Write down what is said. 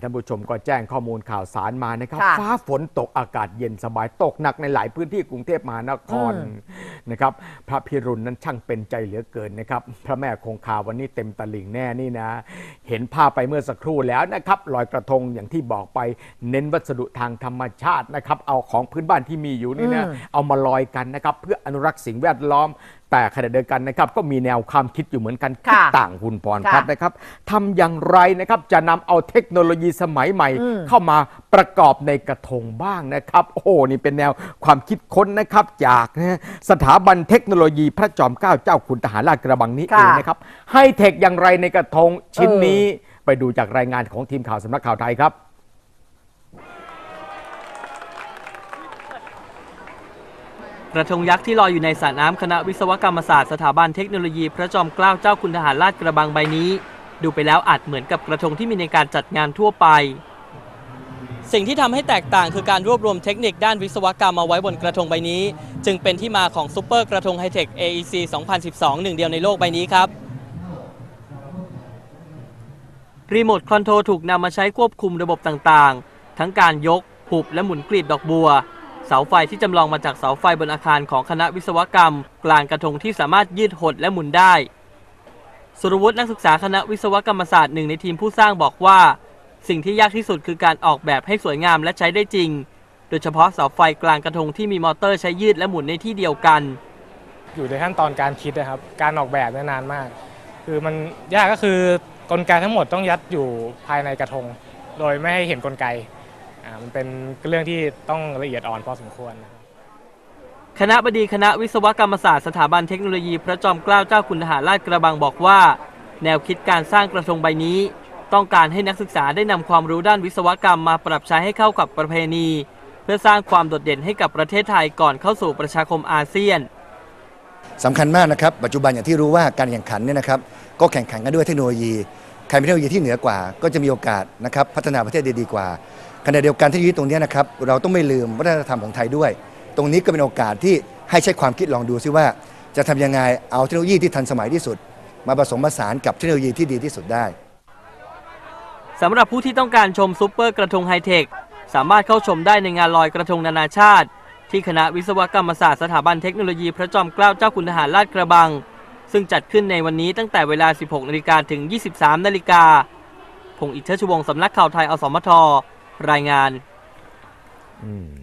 ท่านผู้ชมก็แจ้งข้อมูลข่าวสารมานะครับ ค่ะ ฟ้าฝนตกอากาศเย็นสบายตกหนักในหลายพื้นที่กรุงเทพมหานครอืมนะครับ พระพิรุณนั้นช่างเป็นใจเหลือเกินนะครับ พระแม่คงคาวันนี้เต็มตลิ่งแน่นี่นะ เห็นภาพไปเมื่อสักครู่แล้วนะครับลอยกระทงอย่างที่บอกไปเน้นวัสดุทางธรรมชาตินะครับ เอาของพื้นบ้านที่มีอยู่นี่นะอืมเอามาลอยกันนะครับ เพื่ออนุรักษ์สิ่งแวดล้อม แต่ขณะเดียวกันนะครับก็มีแนวความคิดอยู่เหมือนกันคิดค่ะต่างคุณพรค่ะพัฒน์นะครับทำอย่างไรนะครับจะนำเอาเทคโนโลยีสมัยใหม่อืมเข้ามาประกอบในกระทงบ้างนะครับ โอ้โหนี่เป็นแนวความคิดค้นนะครับ จากนะสถาบันเทคโนโลยีพระจอมเกล้าเจ้าคุณทหารราชกระบังนี้เองนะครับให้เทคอย่างไรในกระทงชิ้นนี้ ไปดูจากรายงานของทีมข่าวสำนักข่าวไทยครับ กระทงยักษ์ที่ลอยอยู่ในสระน้ำคณะวิศวกรรมศาสตร์สถาบันเทคโนโลยีพระจอมเกล้าเจ้าคุณทหารราชกระบังใบนี้ ดูไปแล้วอาจเหมือนกับกระทงที่มีในการจัดงานทั่วไป สิ่งที่ทำให้แตกต่างคือการรวบรวมเทคนิคด้านวิศวกรรมมาไว้บนกระทงใบนี้ จึงเป็นที่มาของซูเปอร์กระทงไฮเทค AEC 2012 หนึ่งเดียวในโลกใบนี้ครับรีโมทคอนโทรลถูกนำมาใช้ควบคุมระบบต่างๆ ทั้งการยก หุบและหมุนกลีบดอกบัว เสาไฟที่จำลองมาจากเสาไฟบนอาคารของคณะวิศวกรรม กลางกระทงที่สามารถยืดหดและหมุนได้ สุรวุฒินักศึกษาคณะวิศวกรรมศาสตร์หนึ่งในทีมผู้สร้างบอกว่า สิ่งที่ยากที่สุดคือการออกแบบให้สวยงามและใช้ได้จริง โดยเฉพาะเสาไฟกลางกระทงที่มีมอเตอร์ใช้ยืดและหมุนในที่เดียวกัน อยู่ในขั้นตอนการคิดนะครับ การออกแบบเนี่ยนานมาก คือมันยากก็คือกลไกทั้งหมดต้องยัดอยู่ภายในกระทง โดยไม่ให้เห็นกลไกามันเป็นเรื่องที่ต้องละเอียดอ่อนพอสมควรนะครับคณะบดีคณะวิศวกรรมศาสตร์สถาบันเทคโนโลยีพระจอมเกล้าเจ้าคุณทหารราชกระบังบอกว่า แนวคิดการสร้างกระทงใบนี้ ต้องการให้นักศึกษาได้นำความรู้ด้านวิศวกรรมมาปรับใช้ให้เข้ากับประเพณี เพื่อสร้างความโดดเด่นให้กับประเทศไทยก่อนเข้าสู่ประชาคมอาเซียนสำคัญมากนะครับ ปัจจุบันอย่างที่รู้ว่าการแข่งขันเนี่ยนะครับก็แข่งขันกันด้วยเทคโนโลยีใครมีเทคโนโลยีที่เหนือกว่า ก็จะมีโอกาสนะครับพัฒนาประเทศได้ดีกว่า ขณะเดียวกันเทคโนโลยีตรงนี้นะครับเราต้องไม่ลืมวัฒนธรรมของไทยด้วย ตรงนี้ก็เป็นโอกาสที่ให้ใช้ความคิดลองดูซิว่า จะทำยังไงเอาเทคโนโลยีที่ทันสมัยที่สุด มาผสมผสานกับเทคโนโลยีที่ดีที่สุดได้สำหรับผู้ที่ต้องการชมซูเปอร์กระทงไฮเทคสามารถเข้าชมได้ในงานลอยกระทงนานาชาติ ที่คณะวิศวกรรมศาสตร์สถาบันเทคโนโลยีพระจอมเกล้าเจ้าคุณทหารราชกระบัง ซึ่งจัดขึ้นในวันนี้ตั้งแต่เวลา 16นาฬิกาถึง 23นาฬิกาพงษ์อิทเทชวงสำนักข่าวไทยอสมท รายงาน อืม